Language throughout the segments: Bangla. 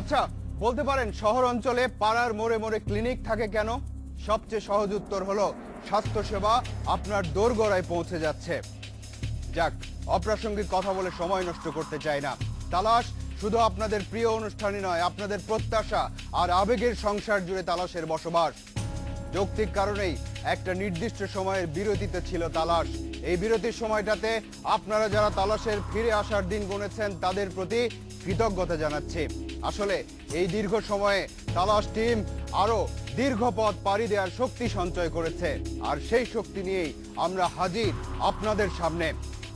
আচ্ছা বলতে পারেন শহর অঞ্চলে পাড়ার মোড়ে মোড়ে ক্লিনিক থাকে কেন? সবচেয়ে সহজ উত্তর হলো, স্বাস্থ্যসেবা আপনার দোরগোড়ায় পৌঁছে যাচ্ছে। যাক, অপ্রাসঙ্গিক কথা বলে সময় নষ্ট করতে চাই না। তালাশ শুধু আপনাদের প্রিয় অনুষ্ঠানই নয়, আপনাদের প্রত্যাশা আর আবেগের সংসার জুড়ে তালাশের বসবাস। যৌক্তিক কারণেই একটা নির্দিষ্ট সময়ের বিরতিতে ছিল তালাশ। এই বিরতির সময়টাতে আপনারা যারা তালাশের ফিরে আসার দিন গুনেছেন, তাদের প্রতি কৃতজ্ঞতা জানাচ্ছি। আসলে এই দীর্ঘ সময়ে তালাশ টিম আরও দীর্ঘ পথ পাড়ি দেওয়ার শক্তি সঞ্চয় করেছে। আর সেই শক্তি নিয়েই আমরা হাজির আপনাদের সামনে।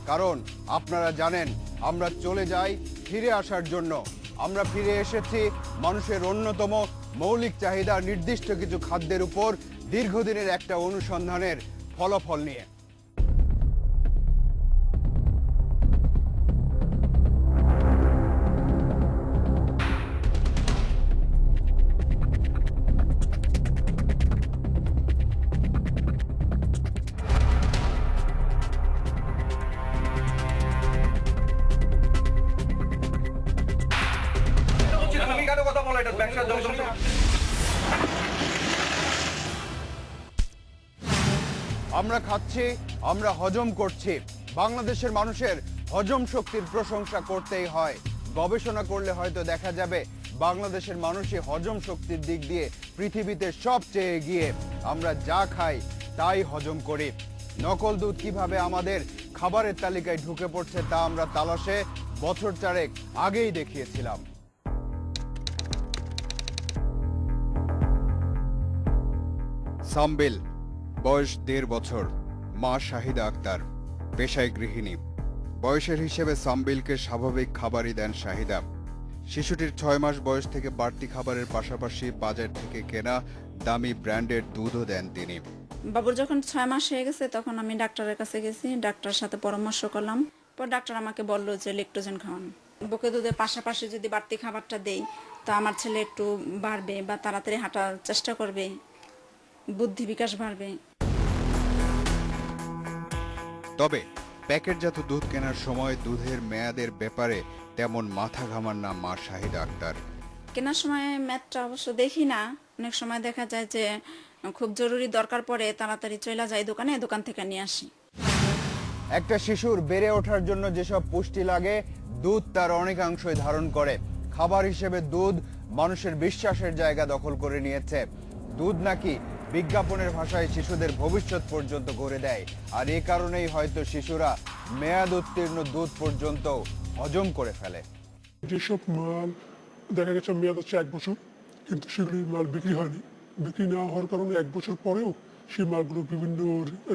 কারণ আপনারা জানেন, আমরা চলে যাই ফিরে আসার জন্য। আমরা ফিরে এসেছি মানুষের অন্যতম মৌলিক চাহিদা, নির্দিষ্ট কিছু খাদ্যের উপর দীর্ঘদিনের একটা অনুসন্ধানের ফলাফল নিয়ে। আমরা খাচ্ছি, আমরা হজম করছি। বাংলাদেশের মানুষের হজম শক্তির প্রশংসা করতেই হয়। গবেষণা করলে হয়তো দেখা যাবে, বাংলাদেশের মানুষই হজম শক্তির দিক দিয়ে পৃথিবীতে সবচেয়ে এগিয়ে। আমরা যা খাই, তাই হজম করি। নকল দুধ কীভাবে আমাদের খাবারের তালিকায় ঢুকে পড়ছে তা আমরা তালাশে বছর চারেক আগেই দেখিয়েছিলাম। সাম্বিল, বয়স দেড় বছর, মা শাহিদা আক্তার, পেশায় গৃহিণী। বয়সের হিসেবে সাম্বিলকে স্বাভাবিক খাবারই দেন শাহিদা। শিশুটির ছয় মাস বয়স থেকে বাড়তি খাবারের পাশাপাশি বাজার থেকে কেনা দামি ব্র্যান্ডের দুধও দেন তিনি। বাবুর যখন ছয় মাস হয়ে গেছে, তখন আমি ডাক্তারের কাছে গেছি, ডাক্তারের সাথে পরামর্শ করলাম। পর ডাক্তার আমাকে বলল যে, লেকটোজেন খাওয়ান। বুকে দুধের পাশাপাশি যদি বাড়তি খাবারটা দেই, তো আমার ছেলে একটু বাড়বে বা তাড়াতাড়ি হাঁটার চেষ্টা করবে। বুদ্ধি বিকাশ বাড়বে। তবে প্যাকেটজাত দুধ কেনার সময় দুধের মেয়াদের ব্যাপারে তেমন মাথা ঘামান না মা শাহিদা আক্তার। কেনার সময় ম্যাথটা অবশ্য দেখি না। অনেক সময় দেখা যায় যে খুব জরুরি দরকার পড়ে তাড়াতাড়ি চলে যায় দোকানে দোকান থেকে নিয়ে আসি। একটা শিশুর বেড়ে ওঠার জন্য যেসব পুষ্টি লাগে দুধ তার অনেকাংশই ধারণ করে। খাবার হিসেবে দুধ মানুষের বিশ্বাসের জায়গা দখল করে নিয়েছে। দুধ নাকি বিজ্ঞাপনের ভাষায় শিশুদের ভবিষ্যৎ পর্যন্ত গড়ে দেয়। আর এ কারণেই হয়তো শিশুরা মেয়াদ উত্তীর্ণ দুধ পর্যন্ত হজম করে ফেলে। যেসব মাল, দেখা গেছে মেয়াদ হচ্ছে এক বছর, কিন্তু সেগুলি মাল বিক্রি হয়নি। বিক্রি না হওয়ার কারণে এক বছর পরেও সেই মালগুলো বিভিন্ন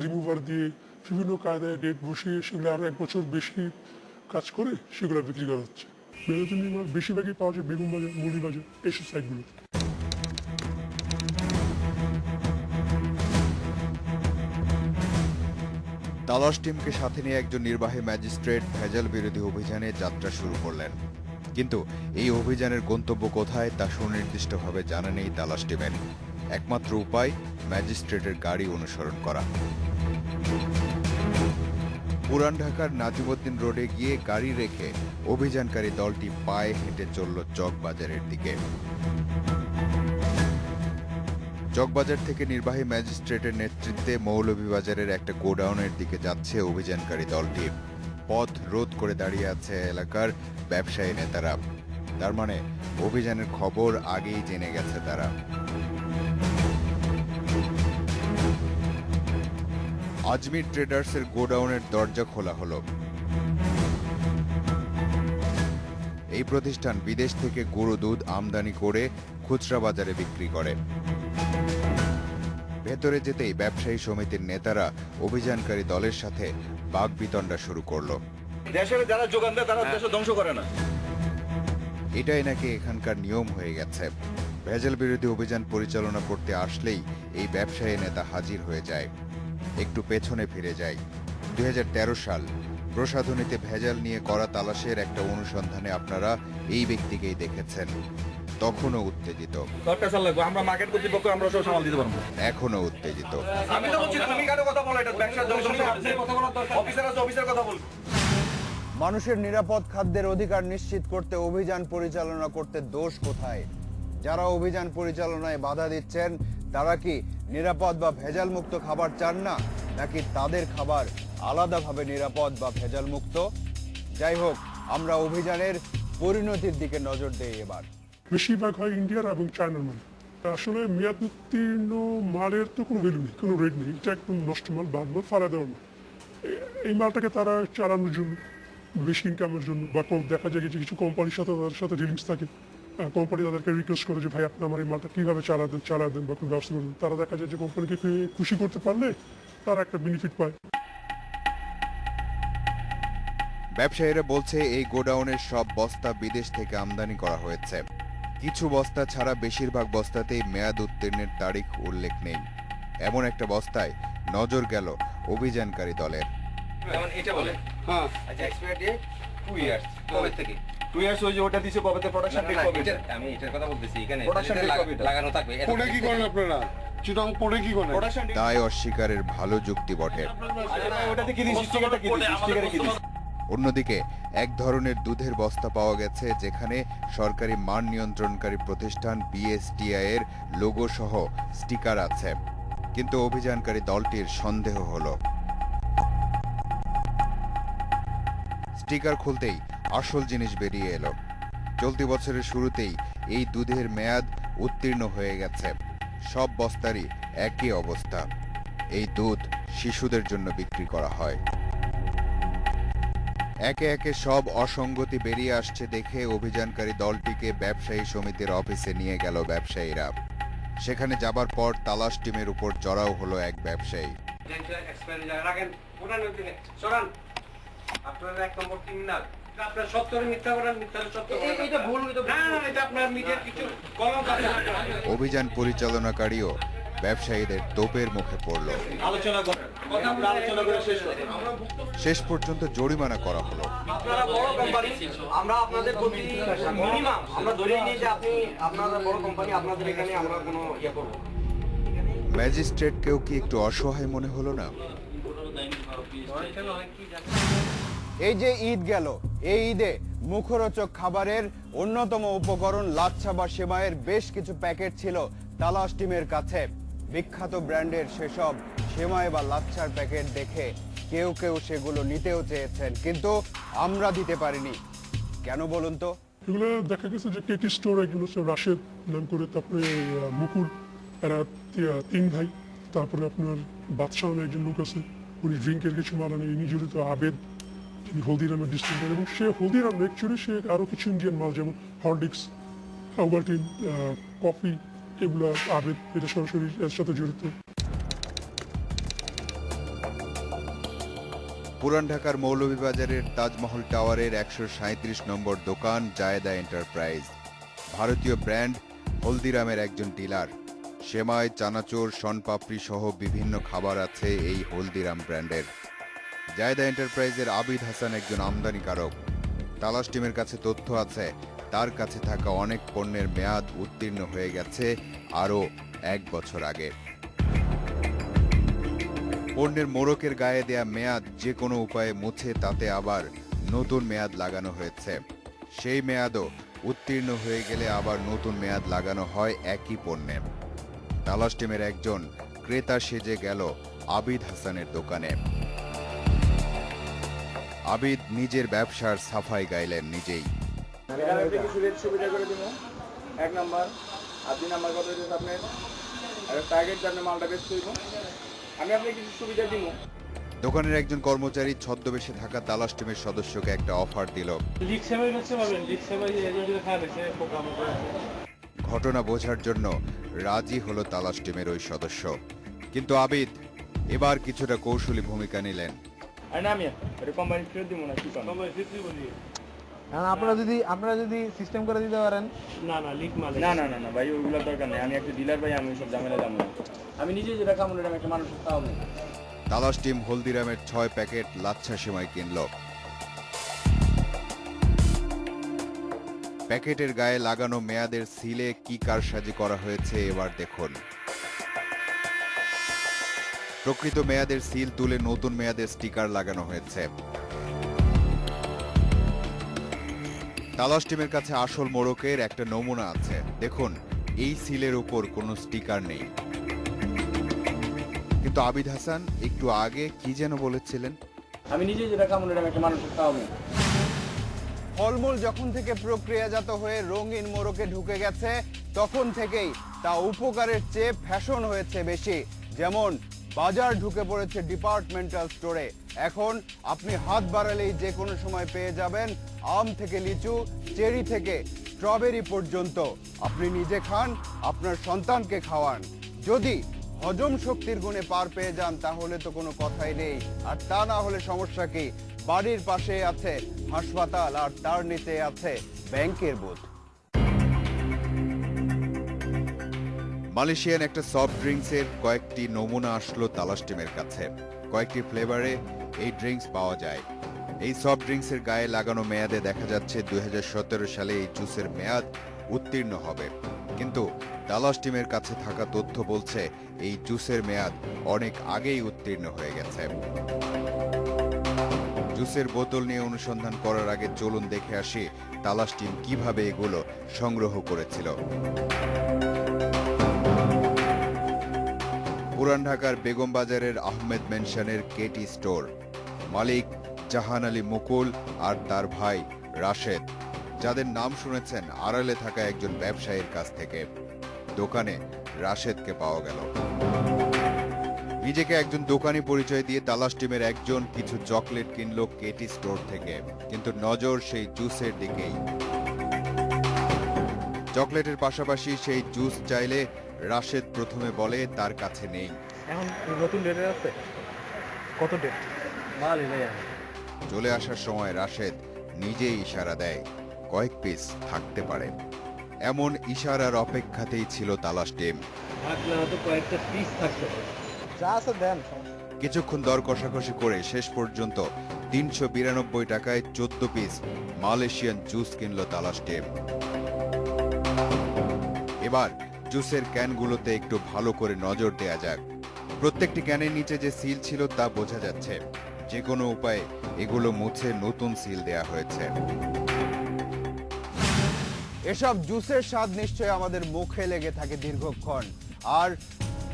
রিমুভার দিয়ে, বিভিন্ন কায়দায় ডেট বসিয়ে সেগুলো আরও এক বছর বেশি কাজ করে সেগুলো বিক্রি করা হচ্ছে। মেয়াদজনী মাল বেশিরভাগই পাওয়া যায় বেগুন বাজার মুড়ি বাজার, এইসব সাইটগুলো তালাশ টিমকে সাথে নিয়ে একজন নির্বাহী ম্যাজিস্ট্রেট ভেজাল বিরোধী অভিযানে যাত্রা শুরু করলেন। কিন্তু এই অভিযানের গন্তব্য কোথায় তা সুনির্দিষ্টভাবে জানা নেই তালাশ টিমের। একমাত্র উপায়, ম্যাজিস্ট্রেটের গাড়ি অনুসরণ করা। পুরান ঢাকার নাজিমুদ্দিন রোডে গিয়ে গাড়ি রেখে অভিযানকারী দলটি পায়ে হেঁটে চলল চকবাজারের দিকে। চকবাজার থেকে নির্বাহী ম্যাজিস্ট্রেটের নেতৃত্বে মৌলভীবাজারের একটা গোডাউনের দিকে যাচ্ছে অভিযানকারী দলটি। পথ রোধ করে দাঁড়িয়ে আছে এলাকার ব্যবসায়ী নেতারা। তার মানে অভিযানের খবর আগেই জেনে গেছে তারা। আজমির ট্রেডার্সের গোডাউনের দরজা খোলা হলো। এই প্রতিষ্ঠান বিদেশ থেকে গরু দুধ আমদানি করে খুচরা বাজারে বিক্রি করে। ভেতরে যেতেই ব্যবসায়ী সমিতির নেতারা অভিযানকারী দলের সাথে বাগবিতণ্ডা শুরু করল। দেশের যারা যোগান দেয় তারা দেশ ধ্বংস করে না। এটাই নাকি এখানকার নিয়ম হয়ে গেছে। ভেজাল বিরোধী অভিযান পরিচালনা করতে আসলেই এই ব্যবসায়ী নেতা হাজির হয়ে যায়। একটু পেছনে ফিরে যায়। দুই হাজার তেরো সাল প্রসাধনীতে ভেজাল নিয়ে করা তালাশের একটা অনুসন্ধানে আপনারা এই ব্যক্তিকেই দেখেছেন। তখনও উত্তেজিত। দরকার চাল লাগবে আমরা মার্কেট কর্তৃপক্ষ আমরা সব সামাল দিতে পারব। এখনও উত্তেজিত। আমি তো বলছি তুমি কেন কথা বলো এটা ব্যবসা জমজম অফিসার আছে অফিসের কথা বল। মানুষের নিরাপদ খাদ্যের অধিকার নিশ্চিত করতে অভিযান পরিচালনা করতে দোষ কোথায়? যারা অভিযান পরিচালনায় বাধা দিচ্ছেন তারা কি নিরাপদ বা ভেজাল মুক্ত খাবার চান না? নাকি তাদের খাবার আলাদাভাবে নিরাপদ বা ভেজাল মুক্ত যাই হোক আমরা অভিযানের পরিণতির দিকে নজর দেই এবার। বেশিরভাগ হয় ইন্ডিয়ার এবং চায়নার মাল। আসলে মেয়াদ উত্তীর্ণ মালের তো কোনো ভ্যালু নেই, কোনো রেট নেই। এটা একদম নষ্ট মাল, বাদ মাল, ফালা দেওয়ার মাল। এই মালটাকে তারা চালানোর জন্য, বেশি ইনকামের জন্য, বা দেখা যায় যে কিছু কোম্পানির সাথে তাদের সাথে ডিলিংস থাকে। কোম্পানি তাদেরকে রিকোয়েস্ট করে যে, ভাই, আপনি আমার এই মালটা কীভাবে চালা দেন চালা দেন বা কোনো ব্যবস্থা করবেন তারা দেখা যায় যে কোম্পানিকে খুশি করতে পারলে তারা একটা বেনিফিট পায়। ব্যবসায়ীরা বলছে, এই গোডাউনের সব বস্তা বিদেশ থেকে আমদানি করা হয়েছে। কিছু বস্তা ছাড়া বেশিরভাগ বস্তাতেই মেয়াদ উত্তীর্ণের তারিখ উল্লেখ নেই। এমন একটা বস্তায় নজর গেল অভিযানকারী দলের। যেমন এটা বলে হ্যাঁ। আচ্ছা এক্সপায়ার ডেট টু ইয়ার্স কবে থেকে? টু ইয়ার্স ওই যে ওটা দিছে কবে প্রোডাকশন ডেট কবে আমি এটার কথা বলতেছি এখানে Production এটা কবে লাগানো থাকবে এত- কি করেন আপনারা? চিটং পড়ে কি করেন? প্রোডাকশন দায় অস্বীকারের ভালো যুক্তি বটে। ওটাতে কি দিছি স্টিকারটা কি দিছি স্টিকারে কি দিছি অন্যদিকে, এক ধরনের দুধের বস্তা পাওয়া গেছে যেখানে সরকারি মান নিয়ন্ত্রণকারী প্রতিষ্ঠান বিএসটিআই এর লোগো সহ স্টিকার আছে। কিন্তু অভিযানকারী দলটির সন্দেহ হলো। স্টিকার খুলতেই আসল জিনিস বেরিয়ে এলো। চলতি বছরের শুরুতেই এই দুধের মেয়াদ উত্তীর্ণ হয়ে গেছে। সব বস্তারই একই অবস্থা। এই দুধ শিশুদের জন্য বিক্রি করা হয়। একে একে সব অসঙ্গতি বেরিয়ে আসছে দেখে অভিযানকারী দলটিকে ব্যবসায়ী সমিতির অফিসে নিয়ে গেল ব্যবসায়ীরা। সেখানে যাবার পর তালাশ টিমের উপর চড়াও হলো এক ব্যবসায়ী। expiry জায়গায় রাখেন পুরানো দিনে সরান। আপনারা এক নম্বর ক্রিমিনাল আপনার সত্তরে মিথ্যা করেন মিথ্যা সত্য ভুল না না এটা আপনার নিজের কিছু কলম অভিযান পরিচালনাকারীও ব্যবসায়ীদের তোপের মুখে পড়ল। আলোচনা করেন। শেষ পর্যন্ত জরিমানা করা হলো। আপনারা বড় কোম্পানি আমরা আপনাদের প্রতি মিনিমাম আমরা ধরে নিই যে আপনি আপনারা বড় কোম্পানি আপনাদের এখানে আমরা কোনো ইয়ে করব ম্যাজিস্ট্রেটকেও কি একটু অসহায় মনে হলো না? এই যে ঈদ গেল এই ঈদে মুখরোচক খাবারের অন্যতম উপকরণ লাচ্ছা বা সেমাইয়ের বেশ কিছু প্যাকেট ছিল তালাশ টিমের কাছে। বিখ্যাত ব্র্যান্ডের সেসব সেমাই বা লাচ্ছার প্যাকেট দেখে কেউ কেউ সেগুলো নিতেও চেয়েছেন, কিন্তু আমরা দিতে পারিনি। কেন বলুন তো? এগুলো দেখা গেছে যে কেটি স্টোর, এগুলো হচ্ছে রাশেদ নাম করে, তারপরে মুকুল, এরা তিন ভাই, তারপরে আপনার বাদশাহ একজন লোক আছে, উনি ড্রিঙ্কের কিছু মাল আনে ইনি জড়িত আবেদ, তিনি হলদিরামের ডিস্ট্রিক্টার এবং সে হলদিরাম অ্যাকচুয়ালি সে আরও কিছু ইন্ডিয়ান মাল, যেমন হরডিক্স ওভারটিন কফি এগুলো আবেদ এটা সরাসরি এর সাথে জড়িত। পুরান ঢাকার মৌলভীবাজারের তাজমহল টাওয়ারের একশো সাঁত্রিশ নম্বর দোকান জায়দা এন্টারপ্রাইজ। ভারতীয় ব্র্যান্ড হলদিরামের একজন ডিলার। সেমাই, চানাচোর, শনপাপড়ি সহ বিভিন্ন খাবার আছে এই হলদিরাম ব্র্যান্ডের। জায়দা এন্টারপ্রাইজের আবিদ হাসান একজন আমদানিকারক। তালাশ টিমের কাছে তথ্য আছে তার কাছে থাকা অনেক পণ্যের মেয়াদ উত্তীর্ণ হয়ে গেছে আরও এক বছর আগে। পণ্যের মোড়কের গায়ে দেয়া মেয়াদ যে কোনো উপায়ে মুছে, তাতে আবার নতুন মেয়াদ লাগানো হয়েছে। সেই মেয়াদও উত্তীর্ণ হয়ে গেলে আবার নতুন মেয়াদ লাগানো হয় একই পণ্যে। তালাশ টিমের একজন ক্রেতা সেজে গেল আবিদ হাসানের দোকানে। আবিদ নিজের ব্যবসার সাফাই গাইলেন নিজেই। সুযোগ সুবিধা করে দিব। এক নাম্বার। আর দুই নাম্বার কথা হচ্ছে আপনার একটা টার্গেট আপনি মালটা বেশ করব আমি আপনাকে কিছু সুবিধা দিব। দোকানের একজন কর্মচারী ছদ্মবেশে থাকা তালাশ টিমের সদস্যকে একটা অফার দিল। ঘটনা বোঝার জন্য রাজি হলো তালাশ টিমের ওই সদস্য। কিন্তু আবিদ এবার কিছুটা কৌশলী ভূমিকা নিলেন। আর না আমি এটা কোম্পানি ফেরত দিব না কি করেন সময় ফিফটি বলি আপনারা যদি আপনারা যদি সিস্টেম করে দিতে পারেন। না না লিগ মালে না না না না ভাই ওইগুলোর দরকার নেই। আমি একটা ডিলার ভাই আমি সব ঝামেলা যাব না। আমি নিজে যেটা কামড় আমি একটা মানুষ খাওয়াবো। তালাশ টিম হলদিরামের ছয় প্যাকেট লাচ্ছা সেমাই কিনল। প্যাকেটের গায়ে লাগানো মেয়াদের সিলে কি কারসাজি করা হয়েছে এবার দেখুন। প্রকৃত মেয়াদের সিল তুলে নতুন মেয়াদের স্টিকার লাগানো হয়েছে। তালাশ টিমের কাছে আসল মোড়কের একটা নমুনা আছে। দেখুন এই সিলের উপর কোনো স্টিকার নেই। কিন্তু আবিদ হাসান একটু আগে কি যেন বলেছিলেন? আমি নিজে যেটা এটা একটা মানুষের খাওয়াবো ফলমূল যখন থেকে প্রক্রিয়াজাত হয়ে রঙিন মোড়কে ঢুকে গেছে তখন থেকেই তা উপকারের চেয়ে ফ্যাশন হয়েছে বেশি। যেমন বাজার ঢুকে পড়েছে ডিপার্টমেন্টাল স্টোরে এখন আপনি হাত বাড়ালেই যে কোনো সময় পেয়ে যাবেন আম থেকে লিচু, চেরি থেকে স্ট্রবেরি পর্যন্ত। আপনি নিজে খান, আপনার সন্তানকে খাওয়ান। যদি হজম শক্তির গুণে পার পেয়ে যান, তাহলে তো কোনো কথাই নেই। আর তা না হলে সমস্যা কি? বাড়ির পাশে আছে হাসপাতাল আর তার নিচে আছে ব্যাংকের বুথ মালয়েশিয়ান একটা সফট ড্রিঙ্কসের কয়েকটি নমুনা আসলো তালাশ টিমের কাছে। কয়েকটি ফ্লেভারে এই ড্রিঙ্কস পাওয়া যায়। এই সফট ড্রিঙ্কসের গায়ে লাগানো মেয়াদে দেখা যাচ্ছে দুই হাজার সতেরো সালে এই জুসের মেয়াদ উত্তীর্ণ হবে। কিন্তু তালাশ টিমের কাছে থাকা তথ্য বলছে, এই জুসের মেয়াদ অনেক আগেই উত্তীর্ণ হয়ে গেছে। জুসের বোতল নিয়ে অনুসন্ধান করার আগে চলুন দেখে আসি তালাশ টিম কীভাবে এগুলো সংগ্রহ করেছিল। পুরান ঢাকার বেগম বাজারের আহমেদ মেনশনের কেটি স্টোর মালিক জাহান আলী মুকুল আর তার ভাই রাশেদ, যাদের নাম শুনেছেন আড়ালে থাকা একজন ব্যবসায়ীর কাছ থেকে। দোকানে রাশেদকে পাওয়া গেল। নিজেকে একজন দোকানি পরিচয় দিয়ে তালাশ টিমের একজন কিছু চকলেট কিনলো কেটি স্টোর থেকে, কিন্তু নজর সেই জুসের দিকেই। চকলেটের পাশাপাশি সেই জুস চাইলে রাশেদ প্রথমে বলে তার কাছে নেই। এখন নতুন ডেটের আছে? কত ডেট মাল চলে আসার সময় রাশেদ নিজেই ইশারা দেয় কয়েক পিস থাকতে পারে। এমন ইশারার অপেক্ষাতেই ছিল তালাশ টিম থাকলে হয়তো কয়েকটা পিস থাকতে যা আছে দেন কিছুক্ষণ দর কষাকষি করে শেষ পর্যন্ত তিনশো বিরানব্বই টাকায় চোদ্দ পিস মালয়েশিয়ান জুস কিনল তালাশ টিম এবার জুসের ক্যানগুলোতে একটু ভালো করে নজর দেয়া যাক। প্রত্যেকটি ক্যানের নিচে যে সিল ছিল তা বোঝা যাচ্ছে। যে কোনো উপায়ে এগুলো মুছে নতুন সিল দেয়া হয়েছে। এসব জুসের স্বাদ নিশ্চয়ই আমাদের মুখে লেগে থাকে দীর্ঘক্ষণ। আর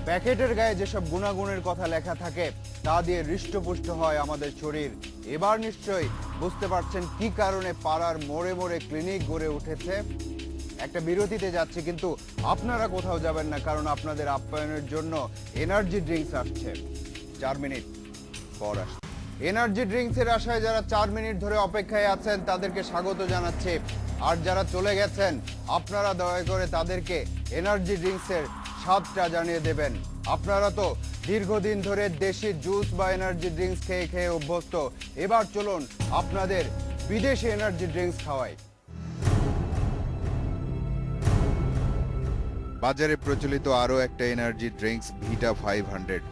প্যাকেটের গায়ে যেসব গুণাগুণের কথা লেখা থাকে, তা দিয়ে হৃষ্টপুষ্ট হয় আমাদের শরীর। এবার নিশ্চয়ই বুঝতে পারছেন কি কারণে পাড়ার মোড়ে মোড়ে ক্লিনিক গড়ে উঠেছে? একটা বিরতিতে যাচ্ছে, কিন্তু আপনারা কোথাও যাবেন না, কারণ আপনাদের আপ্যায়নের জন্য এনার্জি ড্রিঙ্কস আসছে। চার মিনিট পর আসছে। এনার্জি ড্রিঙ্কসের আশায় যারা চার মিনিট ধরে অপেক্ষায় আছেন, তাদেরকে স্বাগত জানাচ্ছে। আর যারা চলে গেছেন, আপনারা দয়া করে তাদেরকে এনার্জি ড্রিঙ্কসের স্বাদটা জানিয়ে দেবেন। আপনারা তো দীর্ঘদিন ধরে দেশি জুস বা এনার্জি ড্রিঙ্কস খেয়ে খেয়ে অভ্যস্ত। এবার চলুন আপনাদের বিদেশি এনার্জি ড্রিঙ্কস খাওয়াই। বাজারে প্রচলিত আরও একটা energy drinks Vita five hundred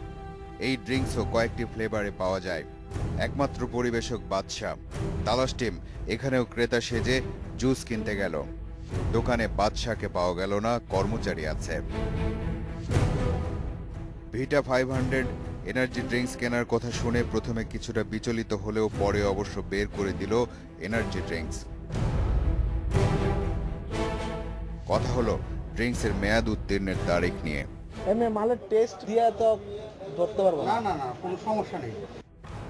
এই ড্রিঙ্কসও কয়েকটি ফ্লেভারে পাওয়া যায়। একমাত্র পরিবেশক বাদশাহ তালাশ টিম, এখানেও ক্রেতা সেজে জুস কিনতে গেল। দোকানে বাদশাকে পাওয়া গেল না, কর্মচারী আছে। Vita five hundred energy drinks কেনার কথা শুনে প্রথমে কিছুটা বিচলিত হলেও পরে অবশ্য বের করে দিল এনার্জি ড্রিঙ্কস কথা হলো ড্রিঙ্কসের মেয়াদ উত্তীর্ণের তারিখ নিয়ে। এমনি মালের টেস্ট দিয়া তো ধরতে পারব না। না না কোনো সমস্যা নেই।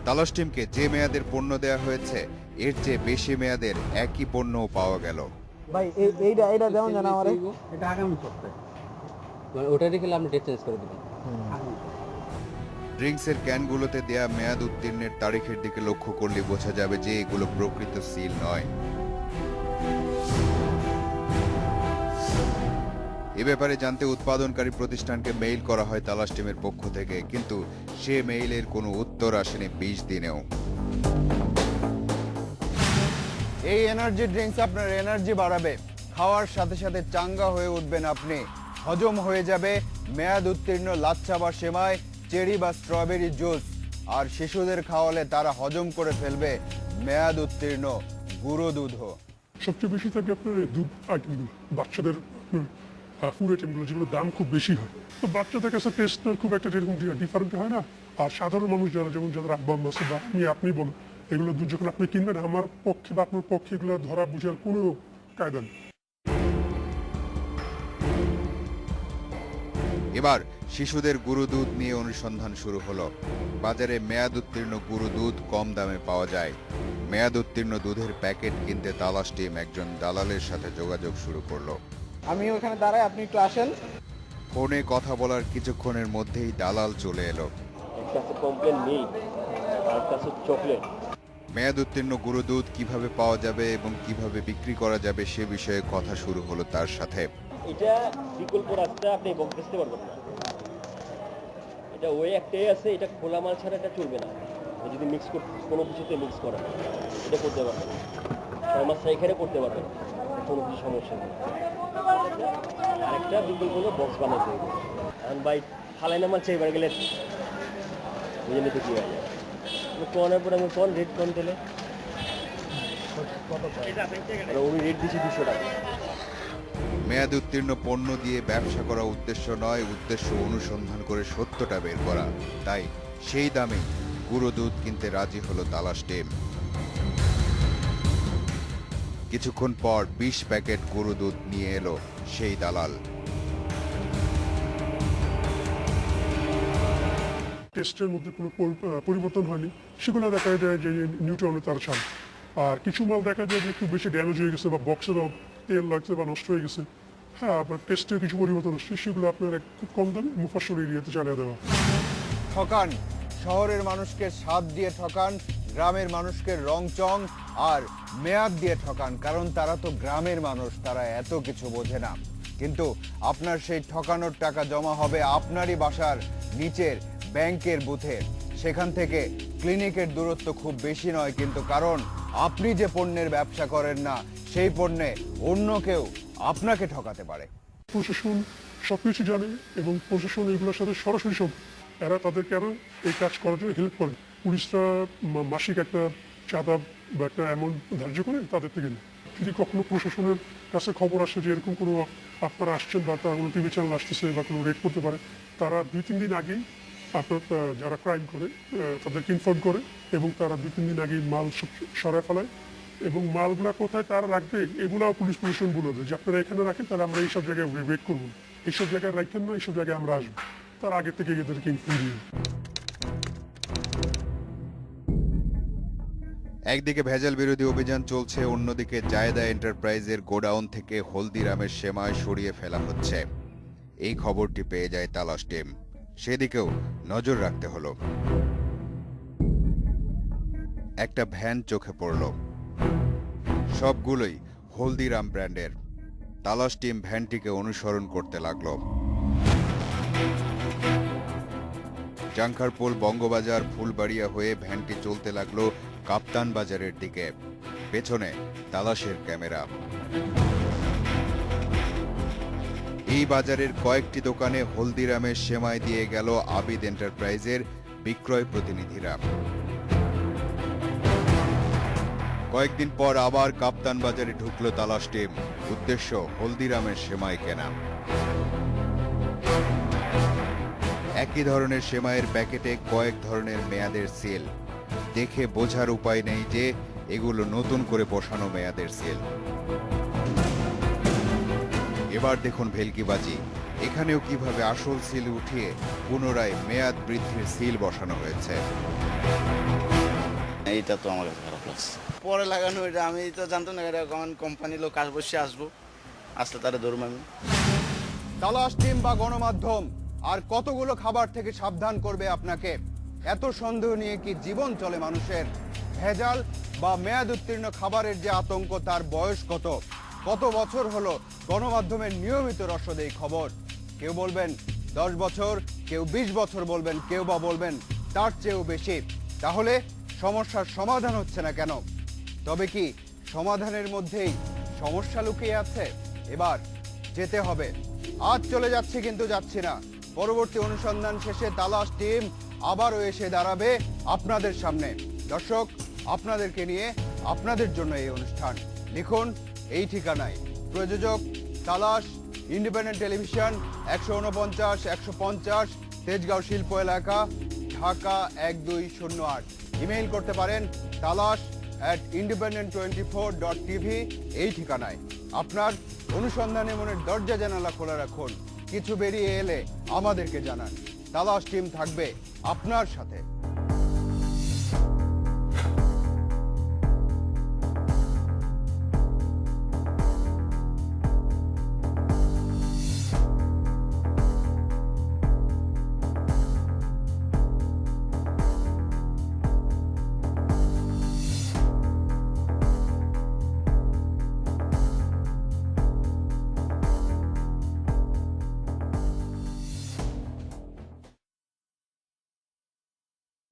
তালাশ টিমকে যে মেয়াদের পণ্য দেওয়া হয়েছে এর চেয়ে বেশি মেয়াদের একই পণ্যও পাওয়া গেল। ভাই এই এইটা এইটা যেমন জানা আমারে? এটা আগামী সপ্তাহে। মানে ওটা রেখে আপনি ডেট চেঞ্জ করে দিবেন। ড্রিঙ্কসের ক্যানগুলোতে দেয়া মেয়াদ উত্তীর্ণের তারিখের দিকে লক্ষ্য করলে বোঝা যাবে যে এগুলো প্রকৃত সিল নয়। এ ব্যাপারে জানতে উৎপাদনকারী প্রতিষ্ঠানকে মেইল করা হয় তালাশ টিমের পক্ষ থেকে কিন্তু সে মেইলের কোনো উত্তর আসেনি বিশ দিনেও। এই এনার্জি ড্রিঙ্কস আপনার এনার্জি বাড়াবে। খাওয়ার সাথে সাথে চাঙ্গা হয়ে উঠবেন আপনি। হজম হয়ে যাবে মেয়াদ উত্তীর্ণ লাচ্ছা বা সেমাই চেরি বা স্ট্রবেরি জুস। আর শিশুদের খাওয়ালে তারা হজম করে ফেলবে মেয়াদ উত্তীর্ণ গুঁড়ো দুধও। সবচেয়ে বেশি থাকে আপনার দুধ বাচ্চাদের ফুড আইটেমগুলো যেগুলো দাম খুব বেশি হয়। তো বাচ্চাদের কাছে টেস্ট খুব একটা যেরকম ডিফারেন্ট হয় না। আর সাধারণ মানুষ যারা, যেমন যাদের আব্বা আছে, বা আপনি আপনি বলুন, এগুলো দু- যখন আপনি কিনবেন, আমার পক্ষে বা আপনার পক্ষে এগুলো ধরা বুঝার কোনো কায়দা নেই। এবার শিশুদের গুরু দুধ নিয়ে অনুসন্ধান শুরু হলো। বাজারে মেয়াদ উত্তীর্ণ গুরু দুধ কম দামে পাওয়া যায়। মেয়াদ উত্তীর্ণ দুধের প্যাকেট কিনতে তালাশ টিম একজন দালালের সাথে যোগাযোগ শুরু করল। আমি ওখানে দাঁড়াই আপনি একটু আসেন। ফোনে কথা বলার কিছুক্ষণের মধ্যেই দালাল চলে এলো। একটা আছে কমপ্লেন মিল্ক আর একটা আছে চকলেট মেয়াদ উত্তীর্ণ গুরু দুধ কীভাবে পাওয়া যাবে এবং কীভাবে বিক্রি করা যাবে সে বিষয়ে কথা শুরু হলো তার সাথে। এটা বিকল্প রাস্তা আপনি বকতে পারবেন না। এটা ওই একটাই আছে এটা খোলা মাল ছাড়া এটা চলবে না। যদি মিক্স কোনো কিছুতে মিক্স করেন এটা করতে পারবেন না। ছয় মাস এখানে করতে পারবেন কোনো কিছু সমস্যা নেই। আরেকটা বিকল্প হলো বক্স বানাতে হবে। কারণ ভাই ফালাই নামাল চাইবার গেলে বুঝে নিতে কি হয়। কোনের পরে আমি কোন রেট কোন দিলে উনি রেট দিচ্ছি দুশো টাকা। মেয়াদ উত্তীর্ণ পণ্য দিয়ে ব্যবসা করা উদ্দেশ্য নয়, উদ্দেশ্য অনুসন্ধান করে সত্যটা বের করা। তাই সেই দামে গুঁড়ো দুধ কিনতে রাজি হলো তালাশ টিম। কিছুক্ষণ পর বিশ প্যাকেট গুঁড়ো দুধ নিয়ে এলো সেই দালাল। টেস্টের মধ্যে কোনো পরিবর্তন হয়নি। সেগুলো দেখা যায় যে নিউট্রনে তার ছাড় আর কিছু মাল দেখা যায় যে একটু বেশি ড্যামেজ হয়ে গেছে বা বক্সেরও তেল লাগছে বা নষ্ট হয়ে গেছে। হ্যাঁ আপনার টেস্টের কিছু পরিবর্তন আসছে সেগুলো আপনার খুব কম দামে মুফাসল এরিয়াতে চালিয়ে দেওয়া। ঠকান। শহরের মানুষকে স্বাদ দিয়ে ঠকান। গ্রামের মানুষকে রং চং আর মেয়াদ দিয়ে ঠকান, কারণ তারা তো গ্রামের মানুষ, তারা এত কিছু বোঝে না। কিন্তু আপনার সেই ঠকানোর টাকা জমা হবে আপনারই বাসার নিচের ব্যাংকের বুথে। সেখান থেকে ক্লিনিকের দূরত্ব খুব বেশি নয়, কিন্তু কারণ আপনি যে পণ্যের ব্যবসা করেন না, সেই পণ্যে অন্য কেউ আপনাকে ঠকাতে পারে। প্রশাসন সব কিছু জানে এবং প্রশাসন এগুলোর সাথে সরাসরি সব এরা তাদেরকে আরও এই কাজ করার জন্য হেল্প করে। পুলিশরা মাসিক একটা চাঁদা বা একটা অ্যামাউন্ট ধার্য করে তাদের থেকে যদি কখনো প্রশাসনের কাছে খবর আসে যে এরকম কোনো আপনারা আসছেন বা তারা কোনো টিভি চ্যানেল আসতেছে বা কোনো রেড করতে পারে, তারা দুই, তিন দিন আগেই আপনার যারা ক্রাইম করে তাদেরকে ইনফর্ম করে এবং তারা দুই, তিন দিন আগেই মাল সরায় ফেলায় এবং মালগুলা কোথায় তারা রাখবে এগুলাও পুলিশ প্রশাসন বলে দেয় যে, আপনারা এখানে রাখেন, তাহলে আমরা এইসব জায়গায় ওয়েট করব এইসব জায়গায় রাখেন না, এইসব জায়গায় আমরা আসব। তার আগে থেকে এদেরকে ইনফর্ম দিয়ে। একদিকে ভেজাল বিরোধী অভিযান চলছে, অন্যদিকে জায়দা এন্টারপ্রাইজের গোডাউন থেকে হলদিরামের সেমায় সরিয়ে ফেলা হচ্ছে। এই খবরটি পেয়ে যায় তালাশ টিম। সেদিকেও নজর রাখতে হলো। একটা ভ্যান চোখে পড়ল। সবগুলোই হলদিরাম ব্র্যান্ডের। তালাশ টিম ভ্যানটিকে অনুসরণ করতে লাগল। জাঙ্কারপোল বঙ্গবাজার ফুলবাড়িয়া হয়ে ভ্যানটি চলতে লাগল কাপ্তান বাজারের দিকে, পেছনে তালাশের ক্যামেরা। এই বাজারের কয়েকটি দোকানে হলদিরামের সেমাই দিয়ে গেল আবিদ এন্টারপ্রাইজের বিক্রয় প্রতিনিধিরা। কয়েকদিন পর আবার কাপ্তান বাজারে ঢুকলো তালাশ টিম। উদ্দেশ্য, হলদিরামের সেমাই কেনা। একই ধরনের সেমাইয়ের প্যাকেটে কয়েক ধরনের মেয়াদের সেল। দেখে বোঝার উপায় নেই যে এগুলো নতুন করে বসানো মেয়াদের সেল। এবার দেখুন ভেলকিবাজি। এখানেও কীভাবে আসল সিল উঠিয়ে পুনরায় মেয়াদ বৃদ্ধির সিল বসানো হয়েছে। এইটা তো আমার কাছে খারাপ লাগছে। পরে লাগানো এটা আমি তো জানতাম না এটা কখন কোম্পানি লোক আসব বসে আসব। আসলে তারা ধরুম আমি। তালাশ টিম বা গণমাধ্যম আর কতগুলো খাবার থেকে সাবধান করবে আপনাকে? এত সন্দেহ নিয়ে কি জীবন চলে মানুষের? ভেজাল বা মেয়াদ উত্তীর্ণ খাবারের যে আতঙ্ক, তার বয়স কত? কত বছর হলো গণমাধ্যমের নিয়মিত রসদ এই খবর? কেউ বলবেন দশ বছর, কেউ বিশ বছর বলবেন, কেউ বা বলবেন তার চেয়েও বেশি। তাহলে সমস্যার সমাধান হচ্ছে না কেন? তবে কি সমাধানের মধ্যেই সমস্যা লুকিয়ে আছে? এবার যেতে হবে। আজ চলে যাচ্ছে কিন্তু যাচ্ছি না। পরবর্তী অনুসন্ধান শেষে তালাশ টিম আবারও এসে দাঁড়াবে আপনাদের সামনে। দর্শক, আপনাদেরকে নিয়ে আপনাদের জন্য এই অনুষ্ঠান। লিখুন এই ঠিকানায়। প্রযোজক তালাশ, ইন্ডিপেন্ডেন্ট টেলিভিশন, একশো উনপঞ্চাশ একশো পঞ্চাশ, তেজগাঁও শিল্প এলাকা, ঢাকা এক দুই শূন্য আট। ইমেইল করতে পারেন Talash at Independent twenty four dot TV এই ঠিকানায়। আপনার অনুসন্ধানে মনের দরজা জানালা খোলা রাখুন। কিছু বেরিয়ে এলে আমাদেরকে জানান। তালাশ টিম থাকবে আপনার সাথে।